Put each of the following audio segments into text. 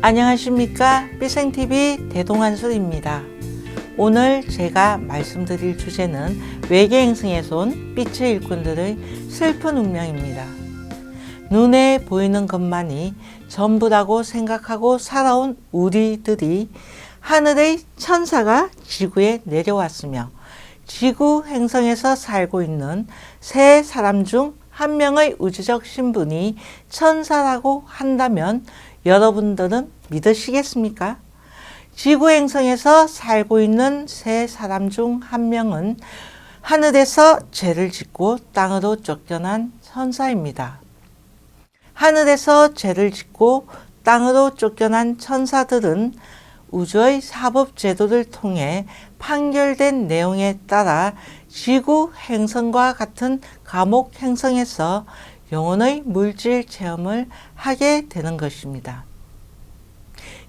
안녕하십니까 삐생TV 대동한술입니다. 오늘 제가 말씀드릴 주제는 외계행성에서 온 빛의 일꾼들의 슬픈 운명입니다. 눈에 보이는 것만이 전부라고 생각하고 살아온 우리들이 하늘의 천사가 지구에 내려왔으며 지구 행성에서 살고 있는 세 사람 중 한 명의 우주적 신분이 천사라고 한다면 여러분들은 믿으시겠습니까? 지구 행성에서 살고 있는 세 사람 중 한 명은 하늘에서 죄를 짓고 땅으로 쫓겨난 천사입니다. 하늘에서 죄를 짓고 땅으로 쫓겨난 천사들은 우주의 사법 제도를 통해 판결된 내용에 따라 지구 행성과 같은 감옥 행성에서 영혼의 물질 체험을 하게 되는 것입니다.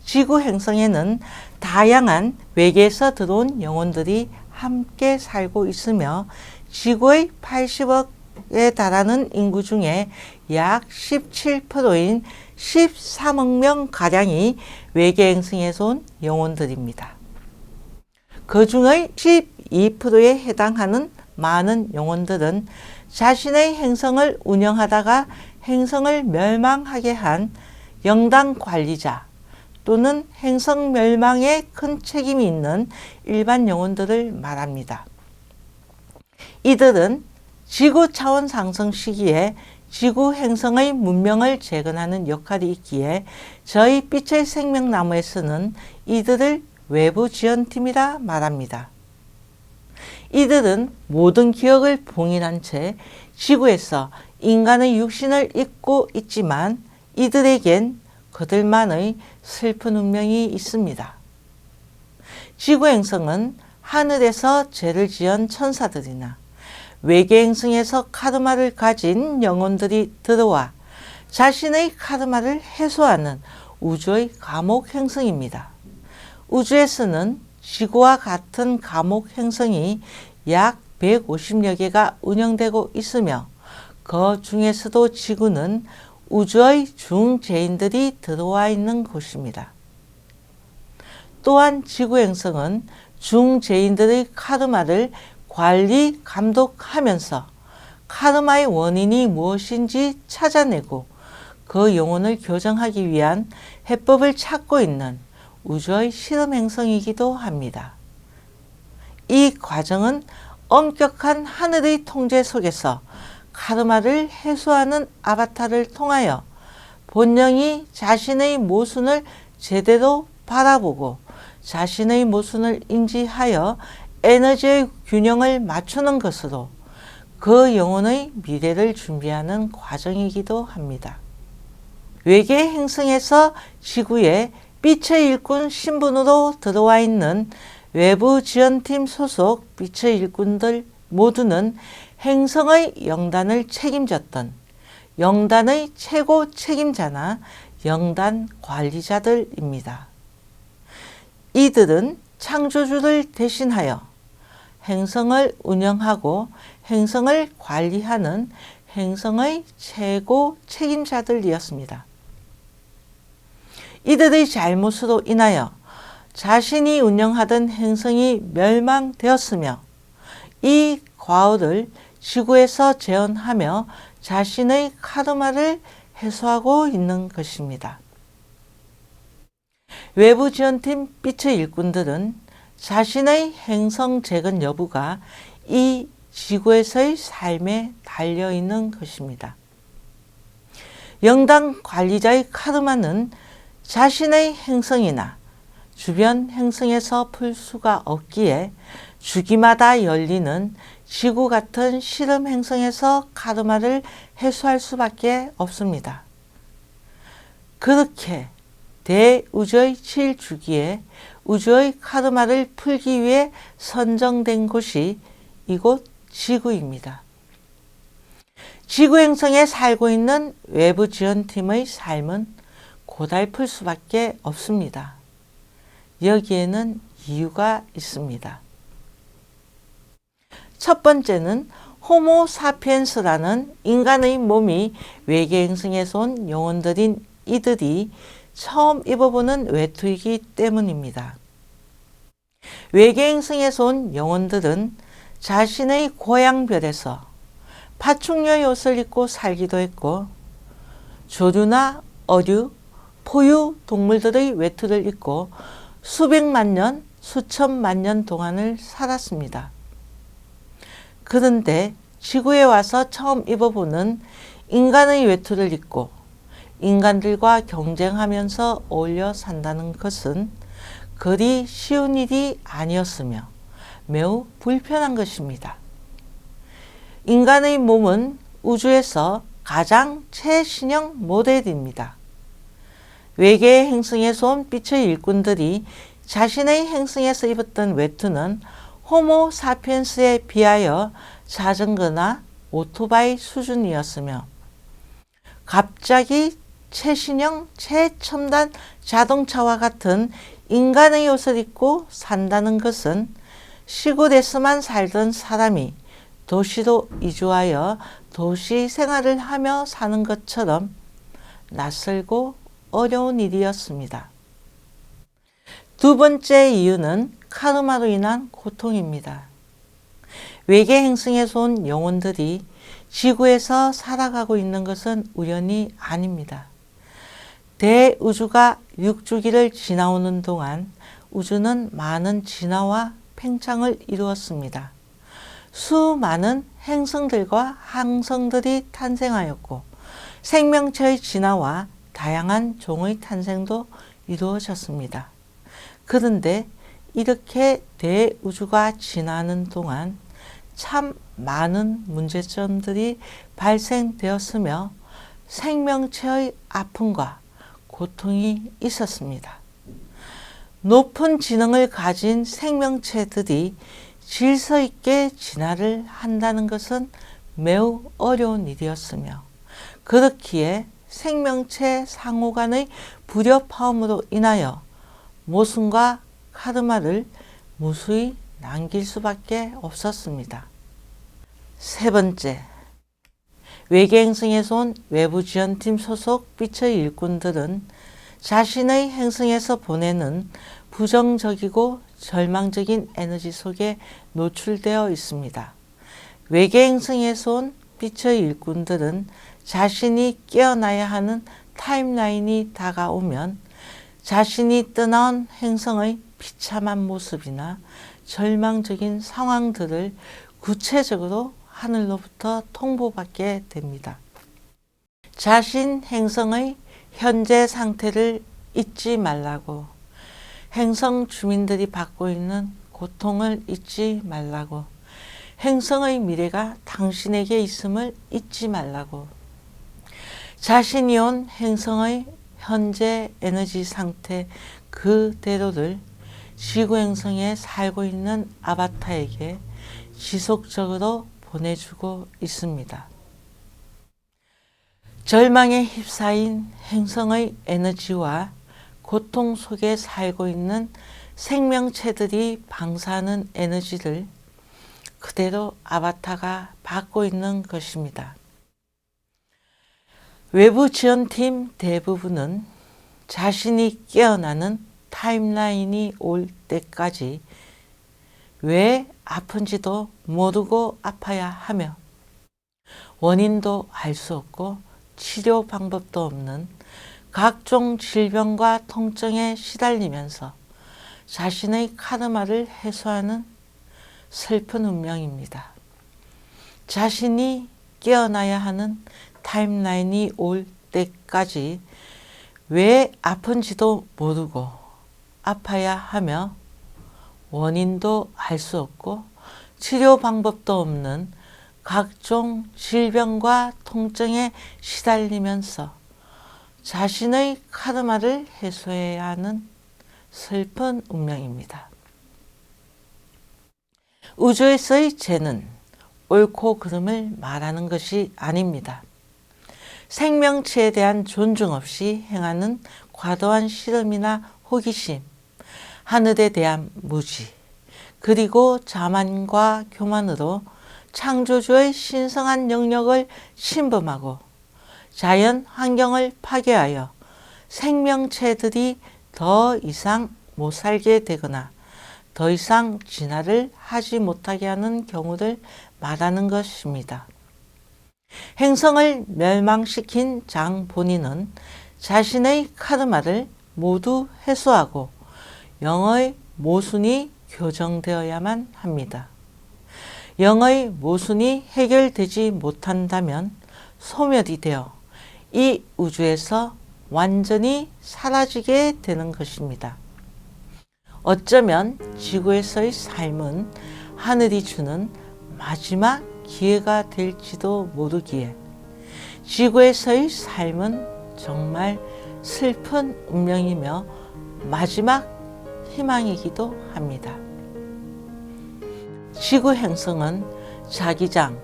지구 행성에는 다양한 외계에서 들어온 영혼들이 함께 살고 있으며 지구의 80억에 달하는 인구 중에 약 17%인 13억 명 가량이 외계 행성에서 온 영혼들입니다. 그 중의 12%에 해당하는 많은 영혼들은 자신의 행성을 운영하다가 행성을 멸망하게 한 영당 관리자 또는 행성 멸망에 큰 책임이 있는 일반 영혼들을 말합니다. 이들은 지구 차원 상승 시기에 지구 행성의 문명을 재건하는 역할이 있기에 저희 빛의 생명나무에서는 이들을 외부 지원팀이라 말합니다. 이들은 모든 기억을 봉인한 채 지구에서 인간의 육신을 입고 있지만 이들에겐 그들만의 슬픈 운명이 있습니다. 지구 행성은 하늘에서 죄를 지은 천사들이나 외계 행성에서 카르마를 가진 영혼들이 들어와 자신의 카르마를 해소하는 우주의 감옥 행성입니다. 우주에서는 지구와 같은 감옥 행성이 약 150여 개가 운영되고 있으며 그 중에서도 지구는 우주의 중재인들이 들어와 있는 곳입니다. 또한 지구 행성은 중재인들의 카르마를 관리, 감독하면서 카르마의 원인이 무엇인지 찾아내고 그 영혼을 교정하기 위한 해법을 찾고 있는 우주의 실험 행성이기도 합니다. 이 과정은 엄격한 하늘의 통제 속에서 카르마를 해소하는 아바타를 통하여 본령이 자신의 모순을 제대로 바라보고 자신의 모순을 인지하여 에너지의 균형을 맞추는 것으로 그 영혼의 미래를 준비하는 과정이기도 합니다. 외계 행성에서 지구에 빛의 일꾼 신분으로 들어와 있는 외부 지원팀 소속 빛의 일꾼들 모두는 행성의 영단을 책임졌던 영단의 최고 책임자나 영단 관리자들입니다. 이들은 창조주를 대신하여 행성을 운영하고 행성을 관리하는 행성의 최고 책임자들이었습니다. 이들의 잘못으로 인하여 자신이 운영하던 행성이 멸망되었으며 이 과오를 지구에서 재현하며 자신의 카르마를 해소하고 있는 것입니다. 외부 지원팀 빛의 일꾼들은 자신의 행성 재건 여부가 이 지구에서의 삶에 달려 있는 것입니다. 영당 관리자의 카르마는 자신의 행성이나 주변 행성에서 풀 수가 없기에 주기마다 열리는 지구 같은 실험 행성에서 카르마를 해소할 수밖에 없습니다. 그렇게 대우주의 7주기에 우주의 카르마를 풀기 위해 선정된 곳이 이곳 지구입니다. 지구 행성에 살고 있는 외부 지원팀의 삶은 고달플 수밖에 없습니다. 여기에는 이유가 있습니다. 첫 번째는 호모 사피엔스라는 인간의 몸이 외계 행성에서 온 영혼들인 이들이 처음 입어보는 외투이기 때문입니다. 외계 행성에서 온 영혼들은 자신의 고향별에서 파충류의 옷을 입고 살기도 했고 조류나 어류, 포유 동물들의 외투를 입고 수백만 년, 수천만 년 동안을 살았습니다. 그런데 지구에 와서 처음 입어보는 인간의 외투를 입고 인간들과 경쟁하면서 어울려 산다는 것은 그리 쉬운 일이 아니었으며 매우 불편한 것입니다. 인간의 몸은 우주에서 가장 최신형 모델입니다. 외계의 행성에서 온 빛의 일꾼들이 자신의 행성에서 입었던 외투는 호모 사피엔스에 비하여 자전거나 오토바이 수준이었으며 갑자기 최신형 최첨단 자동차와 같은 인간의 옷을 입고 산다는 것은 시골에서만 살던 사람이 도시로 이주하여 도시 생활을 하며 사는 것처럼 낯설고 어려운 일이었습니다. 두 번째 이유는 카르마로 인한 고통입니다. 외계 행성에서 온 영혼들이 지구에서 살아가고 있는 것은 우연이 아닙니다. 대우주가 육주기를 지나오는 동안 우주는 많은 진화와 팽창을 이루었습니다. 수많은 행성들과 항성들이 탄생하였고 생명체의 진화와 다양한 종의 탄생도 이루어졌습니다. 그런데 이렇게 대우주가 지나는 동안 참 많은 문제점들이 발생되었으며 생명체의 아픔과 고통이 있었습니다. 높은 지능을 가진 생명체들이 질서 있게 진화를 한다는 것은 매우 어려운 일이었으며 그렇기에 생명체 상호 간의 불협화음으로 인하여 모순과 카르마를 무수히 남길 수밖에 없었습니다. 세 번째, 외계 행성에서 온 외부 지원팀 소속 빛의 일꾼들은 자신의 행성에서 보내는 부정적이고 절망적인 에너지 속에 노출되어 있습니다. 외계 행성에서 온 빛의 일꾼들은 자신이 깨어나야 하는 타임라인이 다가오면 자신이 떠나온 행성의 비참한 모습이나 절망적인 상황들을 구체적으로 하늘로부터 통보받게 됩니다. 자신 행성의 현재 상태를 잊지 말라고 행성 주민들이 받고 있는 고통을 잊지 말라고 행성의 미래가 당신에게 있음을 잊지 말라고 자신이 온 행성의 현재 에너지 상태 그대로를 지구 행성에 살고 있는 아바타에게 지속적으로 보내주고 있습니다. 절망에 휩싸인 행성의 에너지와 고통 속에 살고 있는 생명체들이 방사하는 에너지를 그대로 아바타가 받고 있는 것입니다. 외부 지원팀 대부분은 자신이 깨어나는 타임라인이 올 때까지 왜 아픈지도 모르고 아파야 하며 원인도 알 수 없고 치료 방법도 없는 각종 질병과 통증에 시달리면서 자신의 카르마를 해소하는 슬픈 운명입니다. 자신이 깨어나야 하는 타임라인이 올 때까지 왜 아픈지도 모르고 아파야 하며 원인도 알 수 없고 치료 방법도 없는 각종 질병과 통증에 시달리면서 자신의 카르마를 해소해야 하는 슬픈 운명입니다. 우주에서의 죄는 옳고 그름을 말하는 것이 아닙니다. 생명체에 대한 존중 없이 행하는 과도한 실험이나 호기심, 하늘에 대한 무지, 그리고 자만과 교만으로 창조주의 신성한 영역을 침범하고 자연 환경을 파괴하여 생명체들이 더 이상 못 살게 되거나 더 이상 진화를 하지 못하게 하는 경우를 말하는 것입니다. 행성을 멸망시킨 장 본인은 자신의 카르마를 모두 해소하고 영의 모순이 교정되어야만 합니다. 영의 모순이 해결되지 못한다면 소멸이 되어 이 우주에서 완전히 사라지게 되는 것입니다. 어쩌면 지구에서의 삶은 하늘이 주는 마지막 기회가 될지도 모르기에 지구에서의 삶은 정말 슬픈 운명이며 마지막 희망이기도 합니다. 지구 행성은 자기장,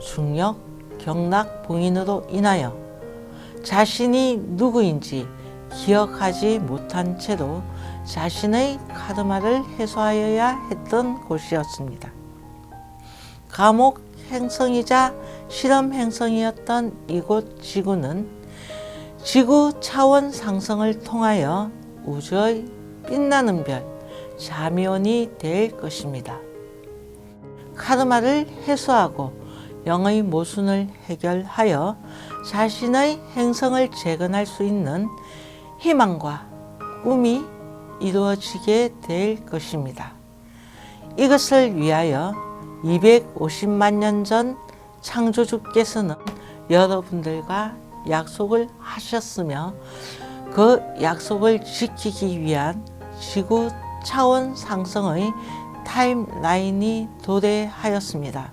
중력, 경락 봉인으로 인하여 자신이 누구인지 기억하지 못한 채로 자신의 카르마를 해소하여야 했던 곳이었습니다. 감옥 행성이자 실험 행성이었던 이곳 지구는 지구 차원 상승을 통하여 우주의 빛나는 별, 자미원이 될 것입니다. 카르마를 해소하고 영의 모순을 해결하여 자신의 행성을 재건할 수 있는 희망과 꿈이 이루어지게 될 것입니다. 이것을 위하여 250만 년 전 창조주께서는 여러분들과 약속을 하셨으며 그 약속을 지키기 위한 지구 차원 상승의 타임라인이 도래하였습니다.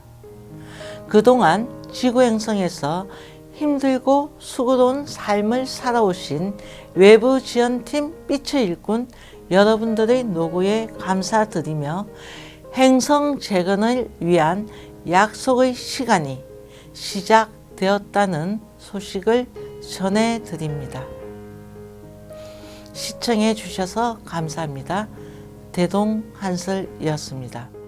그동안 지구 행성에서 힘들고 수고로운 삶을 살아오신 외부 지원팀 빛의 일꾼 여러분들의 노고에 감사드리며 행성 재건을 위한 약속의 시간이 시작되었다는 소식을 전해드립니다. 시청해 주셔서 감사합니다. 대동한설이었습니다.